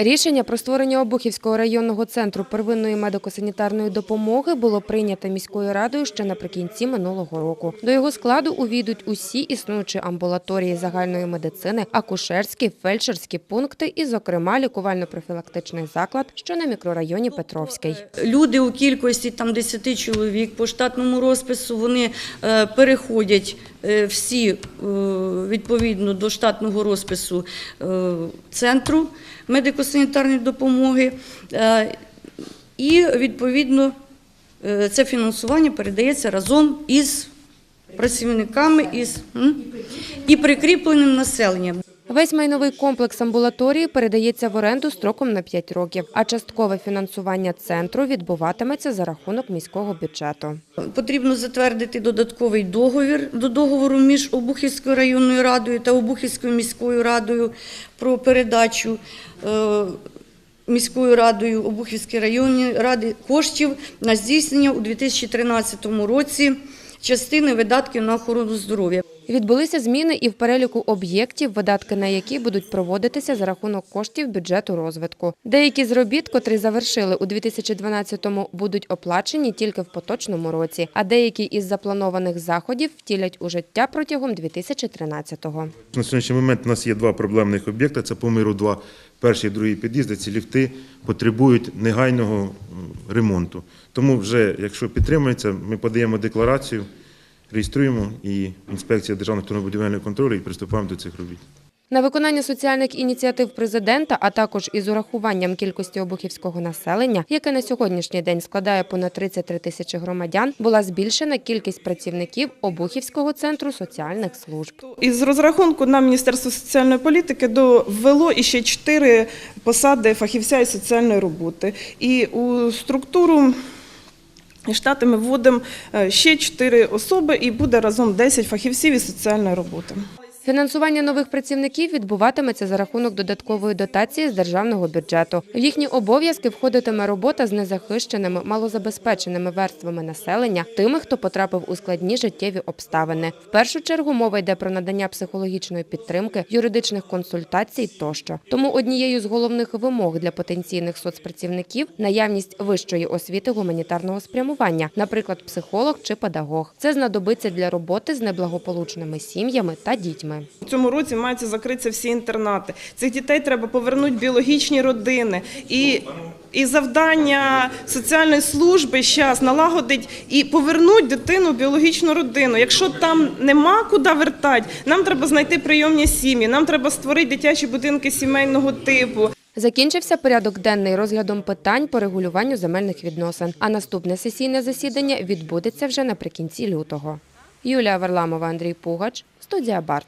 Рішення про створення Обухівського районного центру первинної медико-санітарної допомоги було прийнято міською радою ще наприкінці минулого року. До його складу увійдуть усі існуючі амбулаторії загальної медицини, акушерські, фельдшерські пункти і, зокрема, лікувально-профілактичний заклад, що на мікрорайоні Петровський. Люди у кількості там 10 чоловік по штатному розпису вони е, переходять е, всі е, відповідно до штатного розпису центру медико-санітарної допомоги. Е, І відповідно е, це фінансування передається разом із працівниками із, і прикріпленим населенням. Весь майновий комплекс амбулаторії передається в оренду строком на 5 років, а часткове фінансування центру відбуватиметься за рахунок міського бюджету. Потрібно затвердити додатковий договір до договору між Обухівською районною радою та Обухівською міською радою про передачу е, міською радою Обухівської районної ради коштів на здійснення у 2013 році частини видатків на охорону здоров'я. Відбулися зміни і в переліку об'єктів, видатки на які будуть проводитися за рахунок коштів бюджету розвитку. Деякі з робіт, котрі завершили у 2012-му, будуть оплачені тільки в поточному році, а деякі із запланованих заходів втілять у життя протягом 2013-го. На сьогоднішній момент у нас є два проблемних об'єкти. Це по миру 2, перший і другий під'їзди. Ці ліфти потребують негайного ремонту. Тому вже, якщо підтримується, ми подаємо декларацію, реєструємо і інспекція державного автомобільного контролю і приступаємо до цих робіт. На виконання соціальних ініціатив президента, а також із урахуванням кількості обухівського населення, яке на сьогоднішній день складає понад 33 тисячі громадян, була збільшена кількість працівників Обухівського центру соціальних служб. Із розрахунку на Міністерство соціальної політики до ввело іще чотири посади фахівця із соціальної роботи. І у структуру штати ми вводимо е, ще чотири особи, і буде разом 10 фахівців із соціальної роботи. Фінансування нових працівників відбуватиметься за рахунок додаткової дотації з державного бюджету. В їхні обов'язки входитиме робота з незахищеними, малозабезпеченими верствами населення, тими, хто потрапив у складні життєві обставини. В першу чергу мова йде про надання психологічної підтримки, юридичних консультацій тощо. Тому однією з головних вимог для потенційних соцпрацівників наявність вищої освіти гуманітарного спрямування, наприклад, психолог чи педагог. Це знадобиться для роботи з неблагополучними сім'ями та дітьми. У цьому році мають закритися всі інтернати. Цих дітей треба повернути біологічні родини. І, і завдання соціальної служби зараз налагодить і повернути дитину в біологічну родину. Якщо там нема куди вертати, нам треба знайти прийомні сім'ї, нам треба створити дитячі будинки сімейного типу. Закінчився порядок денний розглядом питань по регулюванню земельних відносин. А наступне сесійне засідання відбудеться вже наприкінці лютого. Юлія Варламова, Андрій Пугач, студія Барт.